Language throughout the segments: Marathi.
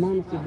మానసిక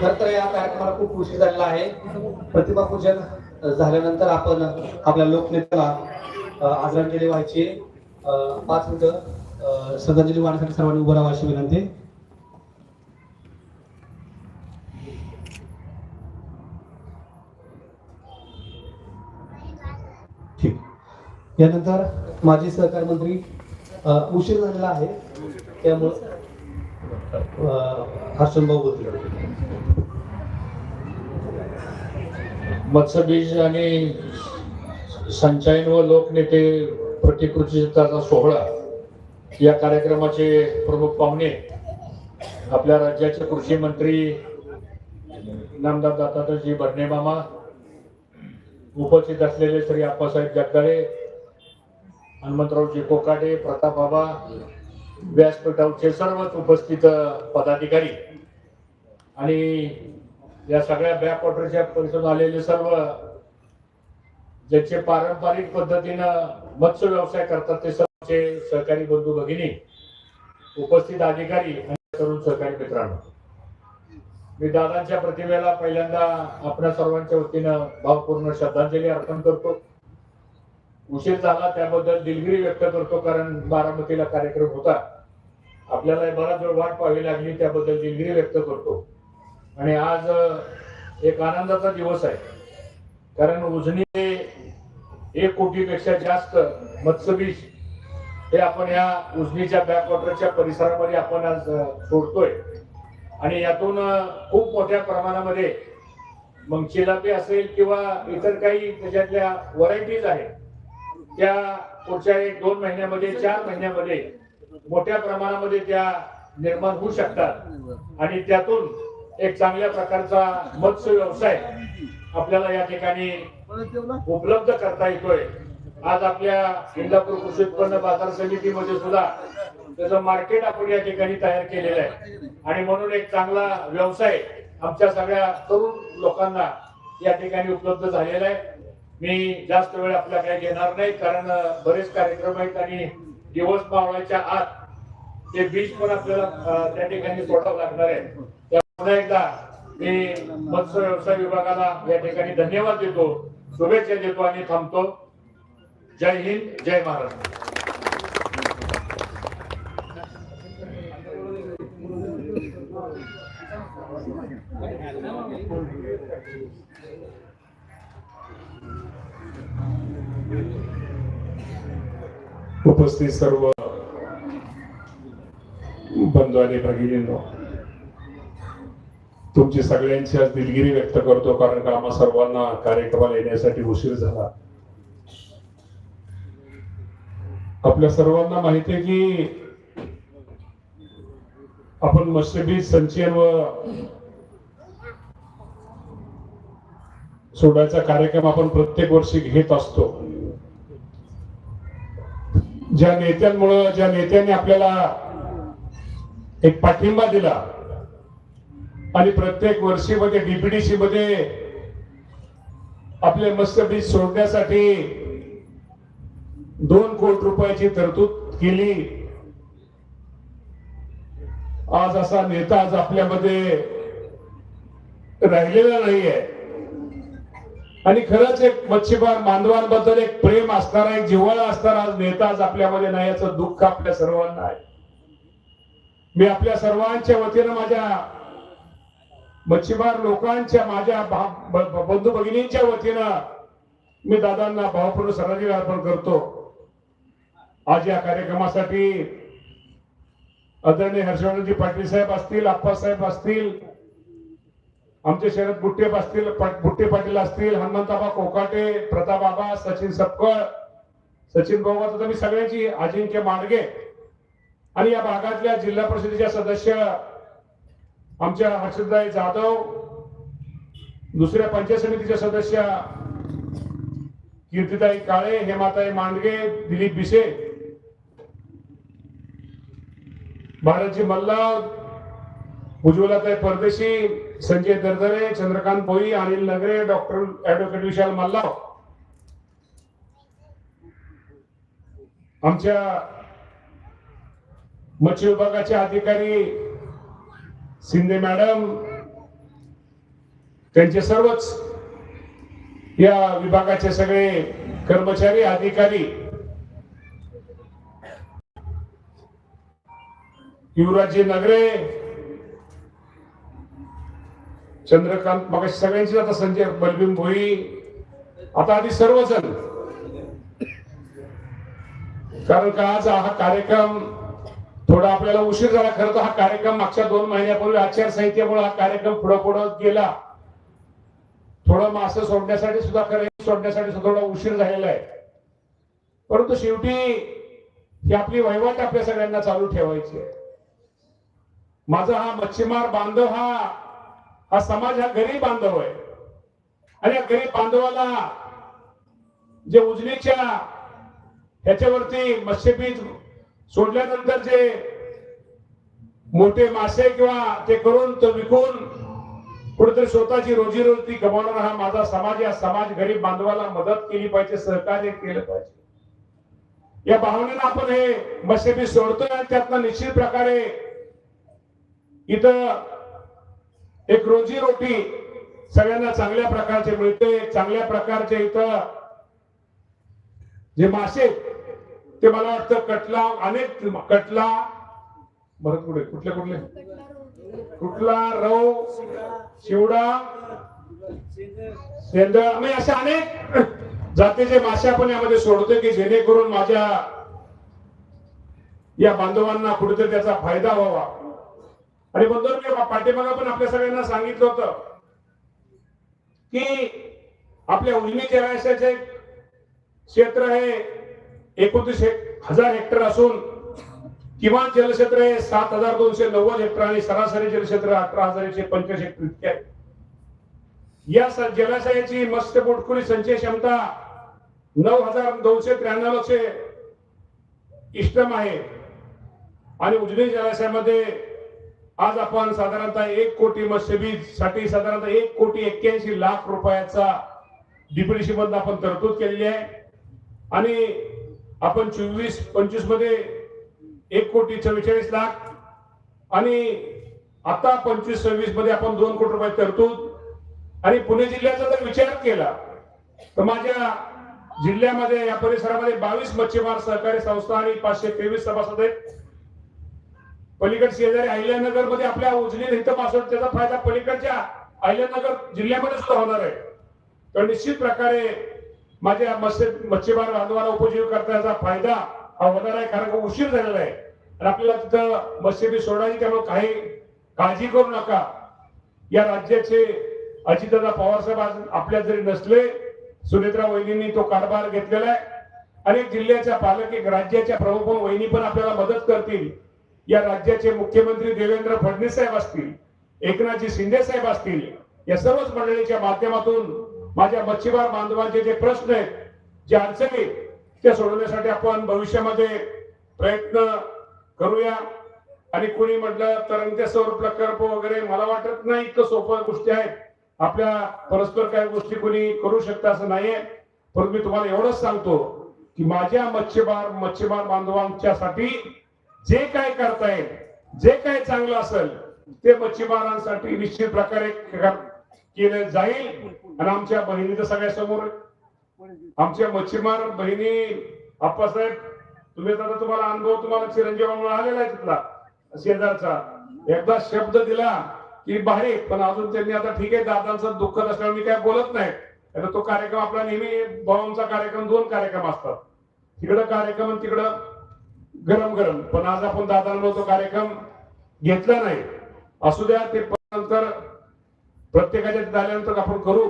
खर तर या कार्यक्रमाला खूप उशीर झालेला आहे. प्रतिमापूजन झाल्यानंतर आपण आपल्या लोकनेत्याला आदरांजली व्हायची. पाच मिनिटं श्रद्धांजली वाहण्यासाठी सर्वांनी उभं राहावं अशी विनंती. ठीक. यानंतर माजी सहकार मंत्री उशीर झालेला आहे. त्यामुळं हर्षण भाऊ मत्स्यबीज आणि संचयन व लोकनेते प्रतिकृतीचा सोहळा या कार्यक्रमाचे प्रमुख पाहुणे आपल्या राज्याचे कृषी मंत्री नामदार दत्तात्रयजी भरणे मामा उपस्थित असलेले श्री आप्पासाहेब जगदाळे हनुमंतरावजी कोकाटे प्रताप बाबा व्यासपीठावरचे सर्वच उपस्थित पदाधिकारी आणि या सगळ्या बॅकवॉटरच्या परिसरात आलेले सर्व ज्यांचे पारंपरिक पद्धतीनं मत्स्य व्यवसाय करतात ते सर्वचे सहकारी बंधू भगिनी उपस्थित अधिकारी आणि तरुण सहकारी मित्रांनो. मी दादांच्या प्रतिमेला पहिल्यांदा आपल्या सर्वांच्या वतीनं भावपूर्ण श्रद्धांजली अर्पण करतो. उशीर झाला त्याबद्दल दिलगिरी व्यक्त करतो कारण बारामतीला कार्यक्रम होता. आपल्याला बराच वेळ वाट पाहावी लागली त्याबद्दल दिलगिरी व्यक्त करतो. आणि आज एक आनंदाचा दिवस आहे. कारण उजनी हे एक कोटीपेक्षा जास्त मत्स्यबीज हे आपण या उजनीच्या बॅकवॉटरच्या परिसरामध्ये आपण आज सोडतोय. आणि यातून खूप मोठ्या प्रमाणामध्ये मग चिलापी असेल किंवा इतर काही त्याच्यातल्या व्हरायटीज आहेत. त्या पुढच्या एक दोन महिन्यामध्ये चार महिन्यामध्ये मोठ्या प्रमाणामध्ये त्या निर्माण होऊ शकतात. आणि त्यातून एक चांगल्या प्रकारचा मत्स्य व्यवसाय आपल्याला या ठिकाणी उपलब्ध करता येतोय. आज आपल्या इंदापूर कृषी उत्पन्न बाजार समितीमध्ये सुद्धा त्याचं मार्केट आपण या ठिकाणी तयार केलेलं आहे. आणि म्हणून एक चांगला व्यवसाय आमच्या सगळ्या तरुण लोकांना या ठिकाणी उपलब्ध झालेला आहे. मी जास्त वेळ आपल्याकडे घेणार नाही कारण बरेच कार्यक्रम आहेत आणि दिवस पावण्याच्या आत ते बीज पण आपल्याला त्या ठिकाणी सोडावं लागणार आहे. त्या पुन्हा एकदा मी मत्स्य व्यवसाय विभागाला या ठिकाणी धन्यवाद देतो शुभेच्छा देतो आणि थांबतो. जय हिंद जय महाराष्ट्र. उपस्थित सर्व बंधू आणि भगिनींनो तुमची सगळ्यांची आज दिलगिरी व्यक्त करतो कारण का आम्हा सर्वांना कार्यक्रमाला येण्यासाठी उशीर झाला. आपल्या सर्वांना माहिती आहे की आपण मत्स्यबीज संचयन व सोडायचा कार्यक्रम आपण प्रत्येक वर्षी घेत असतो. ज्या नेत्यांमुळं ज्या नेत्यांनी आपल्याला एक पाठिंबा दिला आणि प्रत्येक वर्षीमध्ये डीपीडीसी मध्ये आपले मत्स्यबीज सोडण्यासाठी दोन कोटी रुपयाची तरतूद केली. आज असा नेता आज आपल्यामध्ये राहिलेला नाहीये. आणि खरंच एक मच्छीमार बांधवांबद्दल एक प्रेम असणारा एक जिव्हाळा असणारा आज नेताच आज आपल्यामध्ये नाही याचं दुःख आपल्या सर्वांना आहे. मी आपल्या सर्वांच्या वतीनं माझ्या मच्छीमार लोकांच्या माझ्या भा- बंधू भगिनींच्या वतीनं मी दादांना भावपूर्ण सराजी अर्पण करतो. आज या कार्यक्रमासाठी आदरणीय हर्षवर्धनजी पाटील साहेब असतील आप्पासाहेब असतील आमचे शरद बुट्टे असतील बुट्टे पाटील असतील हनुमंताबा कोकाटे प्रतापबाबा सचिन सपकळ सचिन भाऊ तर मी सगळ्यांची अजिंक्य मांडगे. आणि या भागातल्या जिल्हा परिषदेच्या सदस्य आमच्या हर्षदराय जाधव दुसऱ्या पंचायत समितीच्या सदस्य कीर्तिताई काळे हेमाताई मांडगे दिलीप बिसे भारतजी मल्लाव उज्ज्वलाताई परदेशी संजय दरदरे चंद्रकांत भोई अनिल नगरे डॉक्टर ऍडव्होकेट विशाल मल्लाव आमच्या मच्छी विभागाचे अधिकारी शिंदे मॅडम त्यांचे सर्वच या विभागाचे सगळे कर्मचारी अधिकारी युवराजी नगरे चंद्रकांत मग सगळ्यांची आता संजय बलबीन भोई. आता आधी सर्वजण. कारण का आज हा कार्यक्रम थोडा आपल्याला उशीर झाला खरं तर हा कार्यक्रम मागच्या दोन महिन्यापूर्वी आचारसंहितेमुळे हा कार्यक्रम पुढे पुढे गेला. थोडं मासं सोडण्यासाठी सुद्धा खरं सोडण्यासाठी सुद्धा थोडा उशीर झालेला आहे. परंतु शेवटी ही आपली वहिवाट आपल्या सगळ्यांना चालू ठेवायची आहे. माझा हा मच्छीमार बांधव हा हा समाज हा गरीब बांधव आहे. आणि या गरीब बांधवाला जे उजनीच्या ह्याच्यावरती मत्स्यबीज सोडल्यानंतर जे मोठे मासे किंवा ते करून तो विकून कुठेतरी स्वतःची रोजीरोटी गमावणारा हा माझा समाज या समाज गरीब बांधवाला मदत केली पाहिजे सहकार्य केलं पाहिजे. या भावनेनं आपण हे मत्स्यबीज सोडतोय आणि त्यातनं निश्चित प्रकारे इथं एक रोजीरोटी सगळ्यांना चांगल्या प्रकारचे मिळते चांगल्या प्रकारचे इथं जे मासे ते मला वाटतं कटला अनेक कटला बरं कुठे कुठले कुठले? कुठला रव शिवडा सेंदळ म्हणजे असे अनेक जातीचे मासे आपण यामध्ये सोडतोय की जेणेकरून माझ्या या बांधवांना कुठेतरी त्याचा फायदा व्हावा. आणि बंधू मी पाठीमागा पण आपल्या सगळ्यांना सांगितलं होतं की आपल्या उजनी जलाशयाचे क्षेत्र हे एकोणतीस हजार हेक्टर असून किमान जलक्षेत्र हे सात हजार दोनशे नव्वद हेक्टर आणि सरासरी जलक्षेत्र अठरा हजार एकशे पंचवीस हेक्टर इतके आहे. या जलाशयाची मत्स्य पोटखोली संचय क्षमता नऊ हजार दोनशे त्र्याण्णव लक्ष इष्टम आहे. आणि उजनी जलाशयामध्ये आज आपण साधारणतः एक कोटी मत्स्यबीजसाठी साधारणतः एक कोटी एक्क्याऐंशी लाख रुपयाचा डीपीडीसी मधून आपण तरतूद केलेली आहे. आणि आपण चोवीस पंचवीसमध्ये एक कोटी चव्वेचाळीस लाख आणि आता पंचवीस सव्वीसमध्ये आपण दोन कोटी रुपये तरतूद. आणि पुणे जिल्ह्याचा जर विचार केला तर माझ्या जिल्ह्यामध्ये या परिसरामध्ये बावीस मच्छीमार सहकारी संस्था आणि पाचशे तेवीस सभासद आहेत. पलीकड शेजारी अहिल्यानगरमध्ये आपल्या उजनी इथं पासवर्ड त्याचा फायदा पलीकडच्या अहिल्यानगर जिल्ह्यामध्ये सुद्धा होणार आहे. तर निश्चित प्रकारे माझ्या मत्स्य मच्छीमार बांधवाला उपजीव करता फायदा हा होणार आहे कारण का उशीर झालेला आहे. आणि आपल्याला तिथं मत्स्यबी सोडायची त्यामुळे काही काळजी करू नका. या राज्याचे अजितदादा पवार साहेब आज आपल्या जरी नसले सुनेत्रा वहिनींनी तो कारभार घेतलेला आहे. अनेक जिल्ह्याच्या पालक एक राज्याच्या प्रमुख वहिनी पण आपल्याला मदत करतील. या राज्याचे मुख्यमंत्री देवेंद्र फडणवीस साहेब असतील एकनाथजी शिंदे साहेब असतील या सर्वच मंडळीच्या माध्यमातून माझ्या मच्छीमार बांधवांचे जे प्रश्न आहेत जे अडचणी आहेत, त्या सोडवण्यासाठी आपण भविष्यामध्ये प्रयत्न करूया. आणि कुणी म्हटलं तरंगत्या सौर प्रकल्प वगैरे मला वाटत नाही इतकं सोपं गोष्टी आहेत. आपल्या परस्पर काही गोष्टी कुणी करू शकता असं नाहीये. परंतु मी तुम्हाला एवढंच सांगतो की माझ्या मच्छीमार मच्छीमार बांधवांच्यासाठी जे काय करता येईल जे काय चांगलं असेल ते मच्छीमारांसाठी निश्चित प्रकारे केलं जाईल. आणि आमच्या बहिणी तर सगळ्या समोर आमच्या मच्छीमार बहिणी आप्पासाहेब तुम्ही आता तुम्हाला अनुभव तुम्हाला चिरंजीवामुळे आलेला आहे तिथला शेजारचा. एकदा शब्द दिला की भारी पण अजून त्यांनी आता ठीक आहे दादांचं दुःख असल्यामुळे मी काय बोलत नाही. आता तो कार्यक्रम आपला नेहमी भावांचा कार्यक्रम दोन कार्यक्रम असतात. तिकडं कार्यक्रम तिकडं गरम गरम. पण आज आपण दादांना तो कार्यक्रम घेतला नाही. असू द्या ते नंतर प्रत्येकाच्या झाल्यानंतर आपण करू.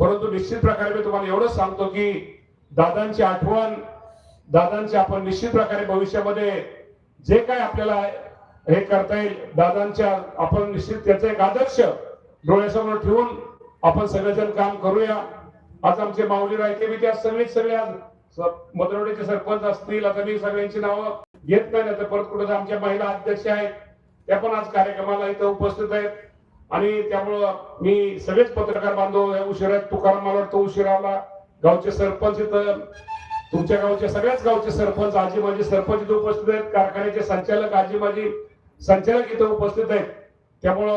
परंतु निश्चित प्रकारे मी तुम्हाला एवढंच सांगतो की दादांची आठवण दादांची आपण निश्चित प्रकारे भविष्यामध्ये जे काय आपल्याला हे करता येईल दादांच्या आपण निश्चित त्याचा एक आदर्श डोळ्यासमोर ठेवून आपण सगळेजण काम करूया. आज आमचे माऊली राहते मी त्या सगळे सगळे आज स- सरपंच असतील आता मी सगळ्यांची नावं घेत नाही तर परत कुठं आमच्या महिला अध्यक्ष आहेत त्या पण आज कार्यक्रमाला इथं उपस्थित आहेत. आणि त्यामुळं मी सगळेच पत्रकार बांधव या उशिरात तुकाराम मला वाटतं उशिरा आला. गावचे सरपंच इथं तुमच्या गावचे सगळ्याच गावचे सरपंच आजी माझी सरपंच इथं उपस्थित आहेत. कारखान्याचे संचालक आजी माझी संचालक इथं उपस्थित आहेत. त्यामुळं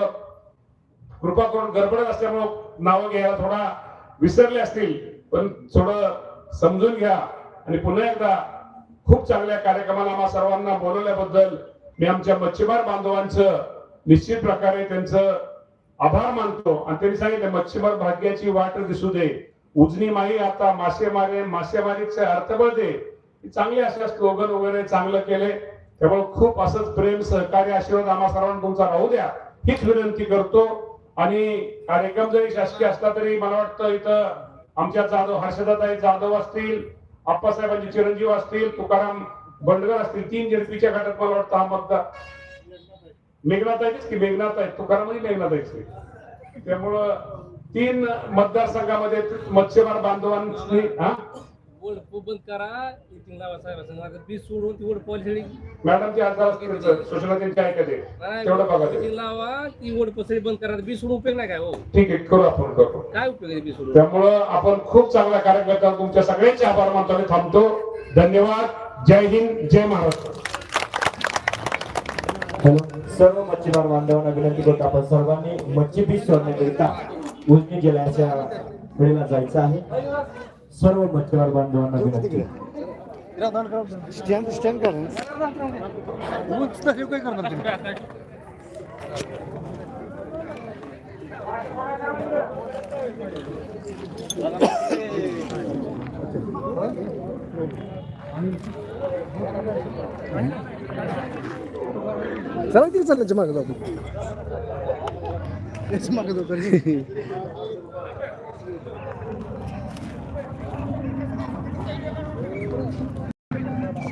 कृपा करून गडबड असल्यामुळं नावं घ्यायला थोडा विसरले असतील. पण थोडं समजून घ्या. आणि पुन्हा एकदा खूप चांगल्या कार्यक्रमाला आम्हा सर्वांना बोलवल्याबद्दल मी आमच्या मच्छीमार बांधवांचं निश्चित प्रकारे त्यांचं आभार मानतो. आणि त्यांनी सांगितलं मच्छीमार भाग्याची वाट दिसू दे. उजनी माई आता मासेमारी मासेमारीचे अर्थबळ दे चांगले असे स्लोगन वगैरे चांगलं केले. त्यामुळे खूप असंच प्रेम सहकार्य आशीर्वाद आम्हा सर्वांना तुमचा राहू द्या. हीच विनंती करतो. आणि कार्यक्रम जरी शासकीय असला तरी मला वाटतं इथं आमच्या जाधव हर्षदाताई जाधव असतील आप्पासाहेबांचे चिरंजीव असतील तुकाराम बंडगर असतील तीन जेडपीच्या गटात मला वाटतं हा मतदार. मेघनाथ आहेच की मेघनाथ आहेत तुकारामही मेघनाथ आहे त्यामुळं तीन मतदारसंघामध्ये मत्स्यमार बांधवांनी हा? बंद करा. इथे लावा साहेब बी सोडून ती वोट पॉलिसी मॅडम ती आज सूचना त्यांची ऐकते तेवढं बघा ते. इथे लावा ती पसरी बंद करा. बी सोडून उपयोग नाही काय हो? ठीक आहे करू आपण करू काय उपयोग आहे बी सोडून? त्यामुळं आपण खूप चांगला कार्यक्रम तुमच्या सगळ्यांचे आभार मानतो आणि थांबतो. धन्यवाद. जय हिंद जय महाराष्ट्र. हॅलो. सर्व मच्छीमार बांधवांना विनंती करतो आपण सर्वांनी मच्छी पीस सोडण्याकरिता उजनी जलाशया वेळेला जायचं आहे. सर्व मच्छीमार बांधवांना विनंती. स्टँड स्टँड कर. चला किती चालल्याच्या मागे त्याच्यामागे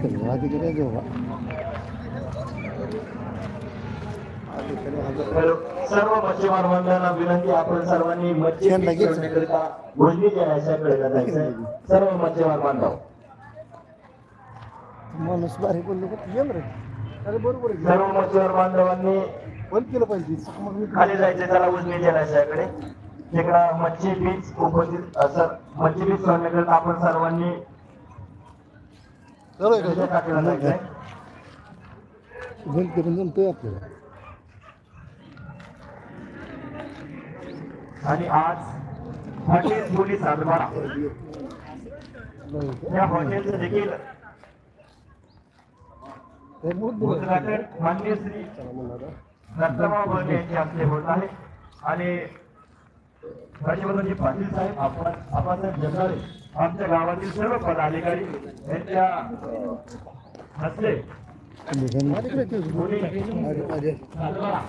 जातो अधिकारी जेव्हा सर्व मच्छीमार बांधवांना विनंती आपण सर्वांनी मच्छी. सोडण्याकरिता उजनी जलाशयाकडे जायचं सर्व मच्छीमार बांधव. माणूस बारीक बोललो रे अरे बरोबर सर्व मच्छीमार बांधवांनी बंद केलं पाहिजे. खाली जायचे त्याला उजनी जलाशयाकडे तिकडं मच्छी बीच उपस्थित असं मच्छी बीच सोडण्याकरिता आपण सर्वांनी करून जमतोय आपल्याला आणि आज हॉटेल पोलीस सातबारा या हॉटेलचं देखील उद्घाटन मान्य श्री दत्तभाऊ बर्डे यांच्या हस्ते होत आहे. आणि हर्षवर्धनजी पाटील साहेब आपण आबासाहेब जगदाळे आमच्या गावातील सर्व पदाधिकारी यांच्या हस्ते सातबारा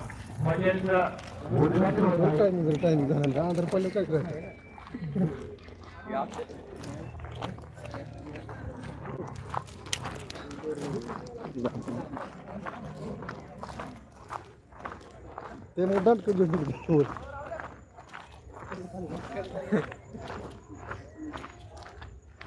हॉटेलचं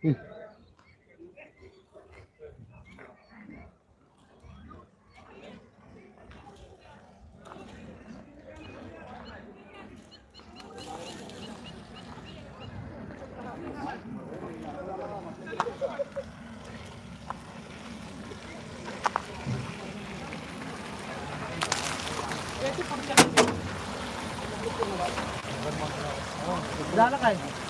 Dala kayo.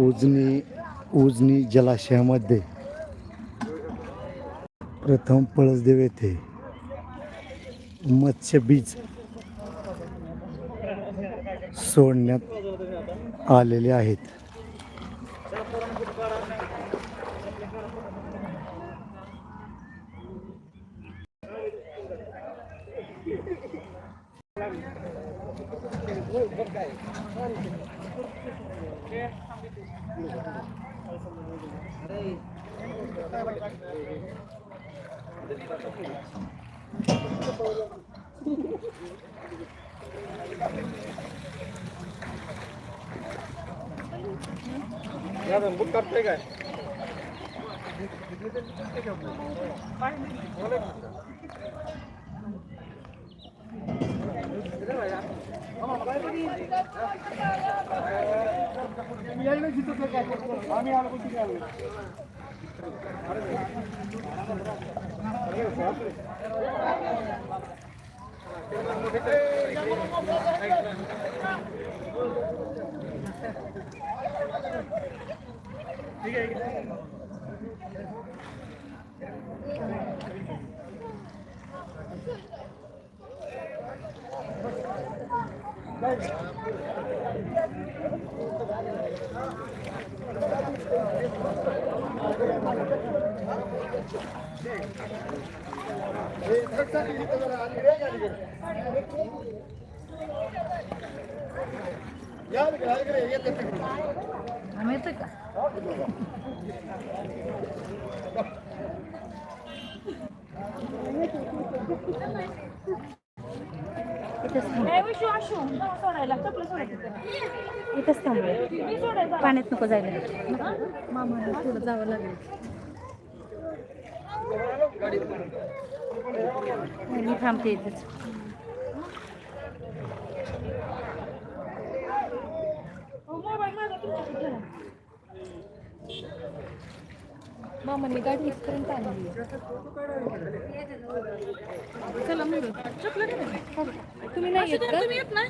करायचं उजनी जलाशयामध्ये. प्रथम पळसदेव येथे. मत्स्य बीज सोडण्यात आलेले आहेत. सोड खाली अल्ला. दुसरं- दुसरं- दुसरं- उजनी उजनी जलाशयामध्ये प्रथम पळसदेव येथे इथंच थांबूया पाण्यात नको जायला. मामाला थोडं जावं लागेल. मी थांबते इथंच. मामांनी गाडी इथपर्यंत आणली चला तुम्ही नाही येत का.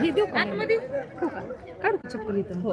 हे देऊ का? आतमध्ये. काढू का चप्पल इथून हो.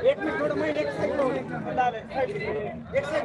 एक मिनिट थोडं एक साईड एक साईड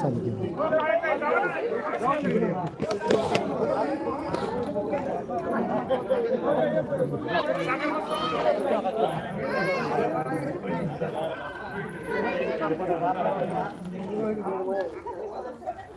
चालू केलं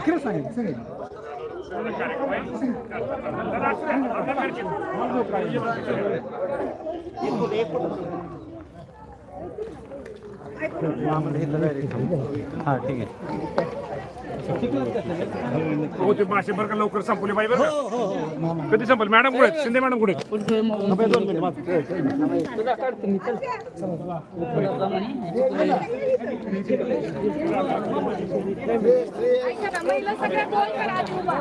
इकडे सांगेल सांगेल हा ठीक आहे हो ते मासे बरं का लवकर संपले पाहिजे बरं का कधी संपल मॅडम कुठे आहेत? शिंदे मॅडम कुठे आहेत? ऐका महिला सगळ्या गोल करा आधी उभा.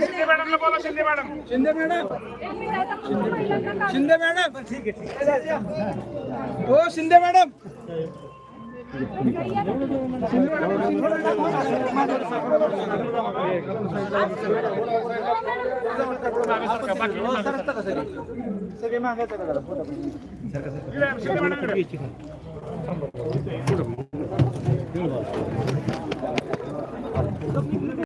शिंदे मॅडमला बोला शिंदे मॅडम एक मिनिट आता महिलांना शिंदे मॅडम हो शिंदे मॅडम शिंदे मॅडम